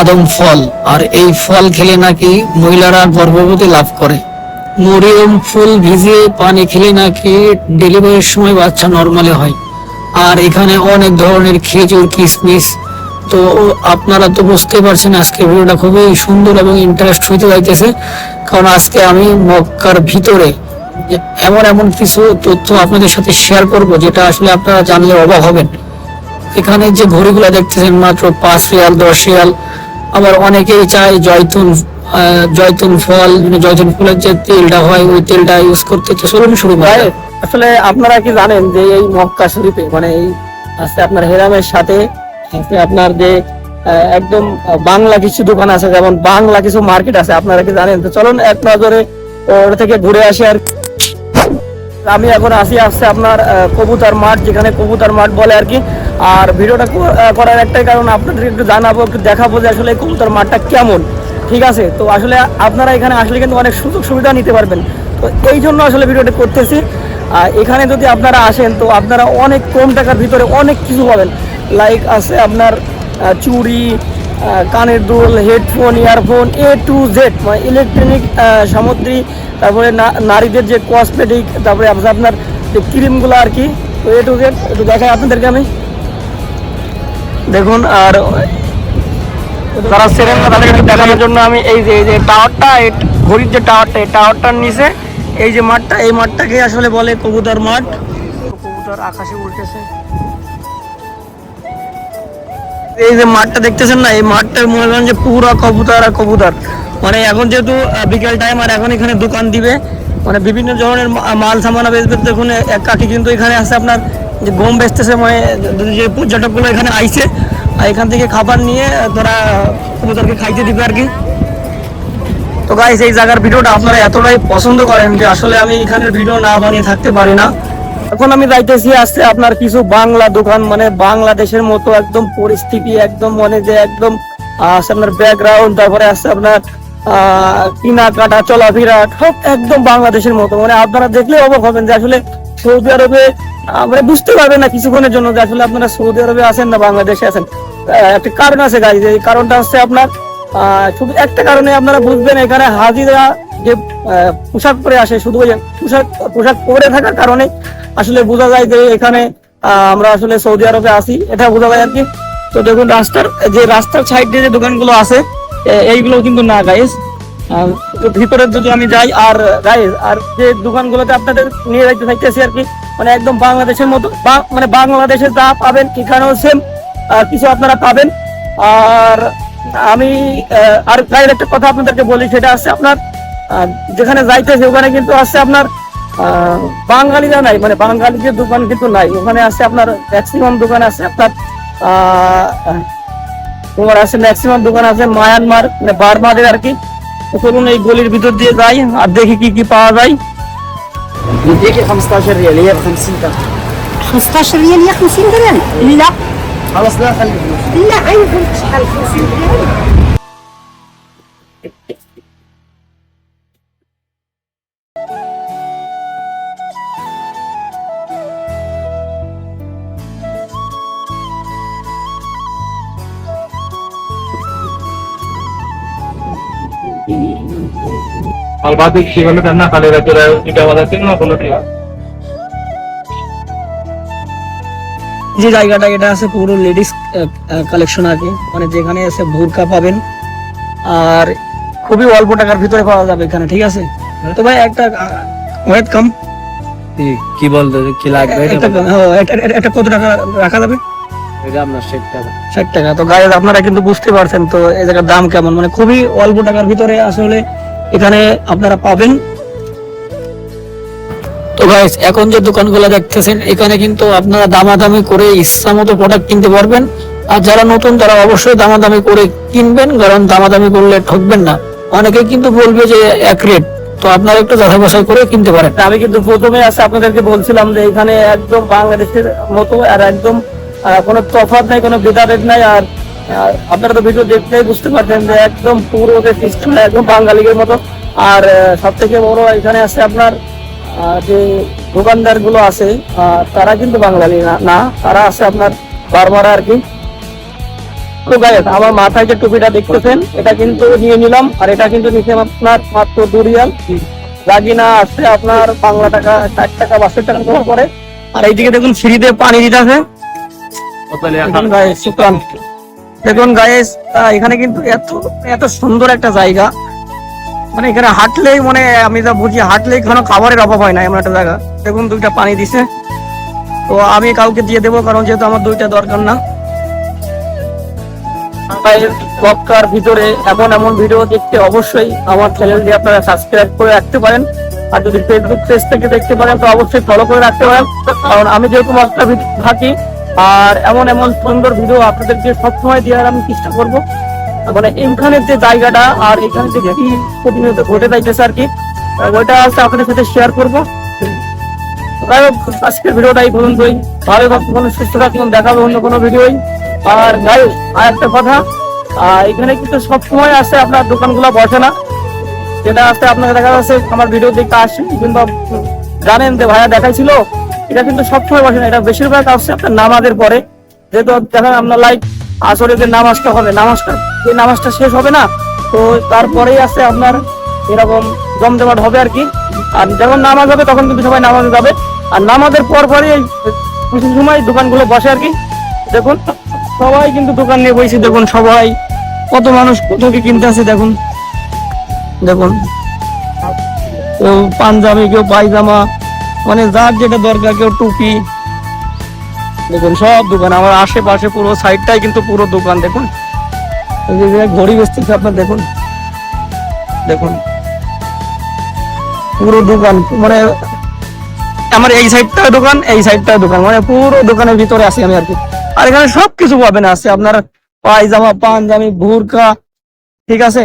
আদম ফল, আর এই ফল খেলে নাকি মহিলারা গর্ভবতী লাভ করে। মরিয়ম ফুল ভিজিয়ে পানি খেলে নাকি ডেলিভারির সময় বাচ্চা নর্মালে হয়। আর এখানে অনেক ধরনের খেজুর কিশমিশ তো আপনারা তো বুঝতে পারছেন, আজকে ভিডিওটা খুবই সুন্দর এবং ইন্টারেস্ট হইতে যাইতেছে। কারণ আজকে আমি মক্কার ভিতরে এমন এমন কিছু তথ্য আপনাদের সাথে শেয়ার করব, যেটা আসলে আপনারা জানলে অবাক হবেন। এখানে যে ঘড়িগুলো দেখতেছেন মাত্র পাঁচ রিয়াল দশ রিয়াল। আবার অনেকেই চায় জয়তুন জয়তুন ফল মানে জয়তুন ফুলের যে তেলটা হয় ওই তেলটা ইউজ করতে। তো চলুন শুরু করা। আসলে আপনারা কি জানেন যে এই মক্কা শরীফে মানে এই আছে আপনার হেরামের সাথে আছে আপনার যে একদম বাংলা কিছু দোকান আছে যেমন বাংলা কিছু মার্কেট আছে আপনারা কি জানেন? তো চলুন এক নজরে ওর থেকে ঘুরে আসি আর আমি এখন আসি আসছে আপনার কবুতর মাঠ, যেখানে কবুতর মাঠ বলে আর কি। আর ভিডিওটা করার একটাই কারণ আপনাদের একটু জানাব, একটু দেখাবো যে আসলে কবুতর মাঠটা কেমন। ঠিক আছে? তো আসলে আপনারা এখানে আসলে কিন্তু অনেক সুযোগ সুবিধা নিতে পারবেন। তো এই জন্য আসলে ভিডিওটা করতেছি। আর এখানে যদি আপনারা আসেন, তো আপনারা অনেক কম টাকার ভিতরে অনেক কিছু পাবেন। লাইক আছে আপনার চুড়ি কানের দুল headphone earphone A to Z মানে ইলেকট্রনিক সামগ্রী তারপরে নারীদের যে কসমেটিক তারপরে আপনার যে ক্রিমগুলো আর কি, তো একটু দেখাই আপনাদেরকে আমি। দেখুন, আর সেরেন দেখানোর জন্য আমি এই যে এই যে টাওয়ারটা ঘড়ির যে টাওয়ারটা এই টাওয়ারটার নিচে, এই যে মাঠটা, এই মাঠটাকে আসলে বলে কবুতর মাঠ। কবুতর আকাশে উল্টেছে এই যে মাঠটা দেখতেছেন না, এই মাঠটা মনে করেন যে পুরো কবুতর আর কবুতর। মানে এখন যেহেতু বিকেল টাইম আর এখন এখানে দোকান দিবে মানে বিভিন্ন ধরনের মাল সামানা বেচবে। দেখুন এক কাকি কিন্তু এখানে আছে আপনার, যে গম বেচতেছে মানে যে- পর্যটকগুলো এখানে আইছে, আর এখান থেকে খাবার নিয়ে তারা কবুতরকে খাইতে দিবে আর কি। তো গাইস এই জায়গার ভিডিওটা আপনারা এতটাই পছন্দ করেন যে আসলে আমি এখানের ভিডিও না বানিয়ে থাকতে পারি না। এখন আমি যাইতেছি আসছে আপনার কিছু বাংলা দোকান মানে বাংলাদেশের মতো একদম পরিস্থিতি, একদম মানে যে একদম আপনার ব্যাকগ্রাউন্ড তারপরে আসছে আপনার কেনাকাটা চলাফেরা সব একদম বাংলাদেশের মতো। মানে আপনারা দেখলে অবাক হবেন যে আসলে সৌদি আরবে আহ, মানে বুঝতে পারবেন না কিছুক্ষণের জন্য যে আসলে আপনারা সৌদি আরবে আছেন না বাংলাদেশে আছেন। একটা কারণ আছে গাইজ এই কারণটা হচ্ছে আপনার শুধু একটা কারণে আপনারা বুঝবেন এখানে হাজিরা যে পোশাক পরে আসে শুধু ওই পোশাক পোশাক পরে থাকার কারণে আসলে বোঝা যায় যে এখানে আমরা আসলে সৌদি আরবে আছি। এটা বোঝা যায় আর কি। তো দেখুন রাস্তার যে রাস্তার সাইড যে দোকানগুলো আছে এইগুলো কিন্তু না গাইস ভিতরে যদি আমি যাই, আর গাইস আর যে দোকানগুলোতে আপনাদের নিয়ে যাইতে চাইতেছি আর কি মানে একদম বাংলাদেশের মতো মানে বাংলাদেশে যা পাবেন, এখানেও সেম কিছু আপনারা পাবেন। আর আমি আর গাইড একটা কথা আপনাদেরকে বলি, সেটা আছে আপনার যেখানে যাইতেছে, ওখানে কিন্তু আছে আপনার বাঙালিরা নাই মানে বাঙালিদের দোকান কিন্তু নাই। ওখানে আছে আপনার ম্যাক্সিমাম দোকান আছে আপনার তোমার আছে ম্যাক্সিমাম দোকান আছে মায়ানমার মানে বার্মাদের আর কি তো চলুন এই গলির ভিতর দিয়ে যাই আর দেখি কি কি পাওয়া যায় يديكي 15 ريال هي ب 50 درهم 15 ريال يا 50 درهم لا خلاص لا خلي فلوس لا عيب شحال 50 درهم এটা কোনো ঠিক যে জায়গাটা এটা আছে পুরো লেডিস কালেকশন আর কি। মানে যেখানে আছে বোরকা পাবেন আর খুবই অল্প টাকার ভিতরে পাওয়া যাবে এখানে ঠিক আছে? তো ভাই একটা ওয়েট কাম কি বলতো কি লাগবে একটা হ্যাঁ, কত টাকা রাখা যাবে? এটা আপনার ষাট টাকা। ষাট টাকা। তো গায়ে আপনারা কিন্তু বুঝতে পারছেন তো এই জায়গার দাম কেমন। মানে খুবই অল্প টাকার ভিতরে আসলে এখানে আপনারা পাবেন। তো গাইস এখন যে দোকানগুলো দেখতেছেন, এখানে কিন্তু আপনারা দামাদামি করে ইচ্ছা মতো প্রোডাক্ট কিনতে পারবেন। আর যারা নতুন, তারা অবশ্যই দামাদামি করে কিনবেন, কারণ দামাদামি করলে ঠকবেন না। অনেকে কিন্তু বলবে যে এক রেট তো আপনারা একটু যাচাই বাছাই করে কিনতে পারেন। আমি কিন্তু প্রথমে আছে, আপনাদেরকে বলছিলাম যে এখানে একদম বাংলাদেশের মতো আর একদম কোনো তফাৎ নাই, কোনো ভেদাভেদ নাই, আর আহ, আপনারা তো ভিডিও দেখলেই বুঝতে পারছেন যে একদম পুরো যে সিস্টেম একদম বাঙালিদের মতো। আর সব থেকে বড় এখানে আছে আপনার যে দোকানদারগুলো আছে তারা কিন্তু বাঙালি না তারা আছে আপনার বারবার আর কি। তো গাইস আমার মাথায় যে টুপিটা দেখতেছেন এটা কিন্তু নিয়ে নিলাম আর এটা কিন্তু নিচে আপনার মাত্র দু রিয়াল। রাগিনা আসছে আপনার বাংলা টাকা ষাট টাকা বাষট্টি টাকা করে। আর এইদিকে দেখুন ফ্রিতে পানি দিতে আছে দেখুন গাইস শুক্রান দেখুন গায়েস এখানে কিন্তু এত এত সুন্দর একটা জায়গা। মানে এখানে হাঁটলেই মানে আমি যা বুঝি, হাঁটলেই কোনো খাবারের অভাব হয় না, এমন একটা জায়গা। দেখুন দুইটা পানি দিছে। তো আমি কাউকে দিয়ে দেবো, কারণ যেহেতু আমার দুইটা দরকার না। ব্লগটার ভিতরে এমন এমন ভিডিও দেখতে অবশ্যই আমার চ্যানেলটি আপনারা সাবস্ক্রাইব করে রাখতে পারেন। আর যদি ফেসবুক পেজ থেকে দেখতে পারেন, তো অবশ্যই ফলো করে রাখতে পারেন। কারণ আমি যেহেতু ব্লগটা থাকি আর এমন এমন সুন্দর ভিডিও আপনাদেরকে সবসময় দেওয়ার আমি চেষ্টা করব। মানে এইখানের যে জায়গাটা আর এখানে যে কি প্রতিনিয়ত ঘটে যাইতেছে আর কি ওইটা হচ্ছে আপনাদের সাথে শেয়ার করব। যাই হোক, আজকের ভিডিওটাই এই পর্যন্তই। ভালো থাকুন সুস্থ থাকুন দেখাবো অন্য কোনো ভিডিওই। আর গাই আর একটা কথা এখানে কিন্তু সব সময় আসে আপনার দোকানগুলো বসে না। যেটা আসতে আপনাকে দেখা যাচ্ছে আমার ভিডিও দেখতে আসেন কিংবা জানেন যে ভাইয়া দেখাইছিল? এটা কিন্তু সবসময় বসে না, এটা বেশিরভাগ আসছে আপনার নামাজের পরে। যেহেতু দেখেন আপনার লাইক আসরে যে নামাজটা হবে নামাজটা যে নামাজটা শেষ হবে না, তো তারপরেই আছে আপনার এরকম জমজমাট হবে আর কি। আর যখন নামাজ হবে, তখন কিন্তু সবাই নামাজে যাবে। আর নামাজের পর পরই কিছু সময় দোকানগুলো বসে আর কি। দেখুন, সবাই কিন্তু দোকান নিয়ে বসে দেখুন সবাই। কত মানুষ, কত কি কিনতে আছে দেখুন। দেখুন। পাঞ্জাবি, কেউ পায়জামা মানে যার যেটা দরকার, কেউ টুপি, দেখুন সব দোকান, আমার আশেপাশে পুরো সাইডটাই কিন্তু পুরো দোকান, দেখুন। ঘড়ি বেচতেছে আপনার, দেখুন। দেখুন। পুরো দোকান মানে আমার এই সাইডটা দোকান, এই সাইডটা দোকান মানে পুরো দোকানের ভিতরে আছি আমি আর কি। আর এখানে সবকিছু পাবেন, আছে আপনার পায়জামা, পাঞ্জাবি ভুরকা ঠিক আছে?